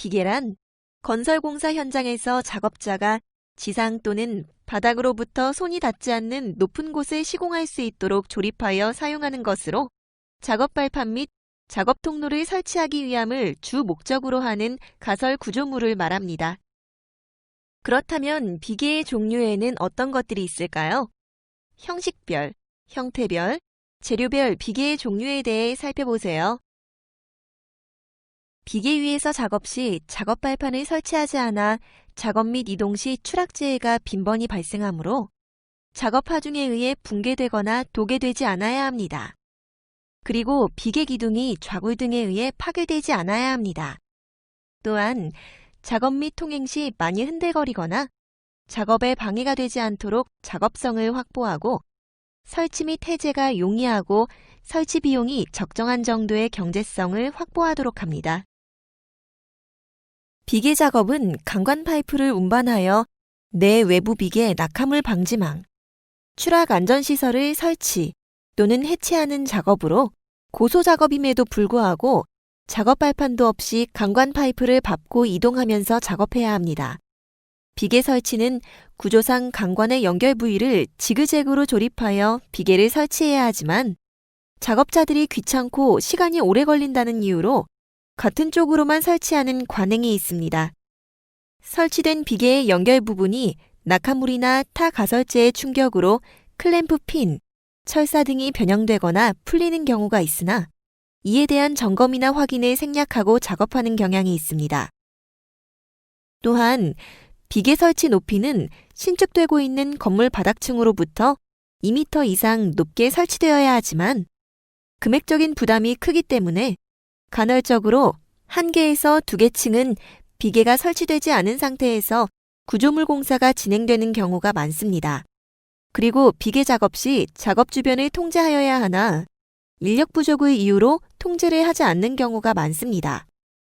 비계란, 건설공사 현장에서 작업자가 지상 또는 바닥으로부터 손이 닿지 않는 높은 곳에 시공할 수 있도록 조립하여 사용하는 것으로 작업 발판 및 작업 통로를 설치하기 위함을 주 목적으로 하는 가설 구조물을 말합니다. 그렇다면 비계의 종류에는 어떤 것들이 있을까요? 형식별, 형태별, 재료별 비계의 종류에 대해 살펴보세요. 비계 위에서 작업 시 작업 발판을 설치하지 않아 작업 및 이동 시 추락재해가 빈번히 발생하므로 작업 하중에 의해 붕괴되거나 도개되지 않아야 합니다. 그리고 비계 기둥이 좌굴 등에 의해 파괴되지 않아야 합니다. 또한 작업 및 통행 시 많이 흔들거리거나 작업에 방해가 되지 않도록 작업성을 확보하고 설치 및 해제가 용이하고 설치 비용이 적정한 정도의 경제성을 확보하도록 합니다. 비계 작업은 강관 파이프를 운반하여 내 외부 비계 낙하물 방지망, 추락 안전시설을 설치 또는 해체하는 작업으로 고소 작업임에도 불구하고 작업 발판도 없이 강관 파이프를 밟고 이동하면서 작업해야 합니다. 비계 설치는 구조상 강관의 연결 부위를 지그재그로 조립하여 비계를 설치해야 하지만 작업자들이 귀찮고 시간이 오래 걸린다는 이유로 같은 쪽으로만 설치하는 관행이 있습니다. 설치된 비계의 연결 부분이 낙하물이나 타 가설재의 충격으로 클램프 핀, 철사 등이 변형되거나 풀리는 경우가 있으나 이에 대한 점검이나 확인을 생략하고 작업하는 경향이 있습니다. 또한 비계 설치 높이는 신축되고 있는 건물 바닥층으로부터 2m 이상 높게 설치되어야 하지만 금액적인 부담이 크기 때문에 간헐적으로 한 개에서 두 개 층은 비계가 설치되지 않은 상태에서 구조물 공사가 진행되는 경우가 많습니다. 그리고 비계 작업 시 작업 주변을 통제하여야 하나 인력 부족의 이유로 통제를 하지 않는 경우가 많습니다.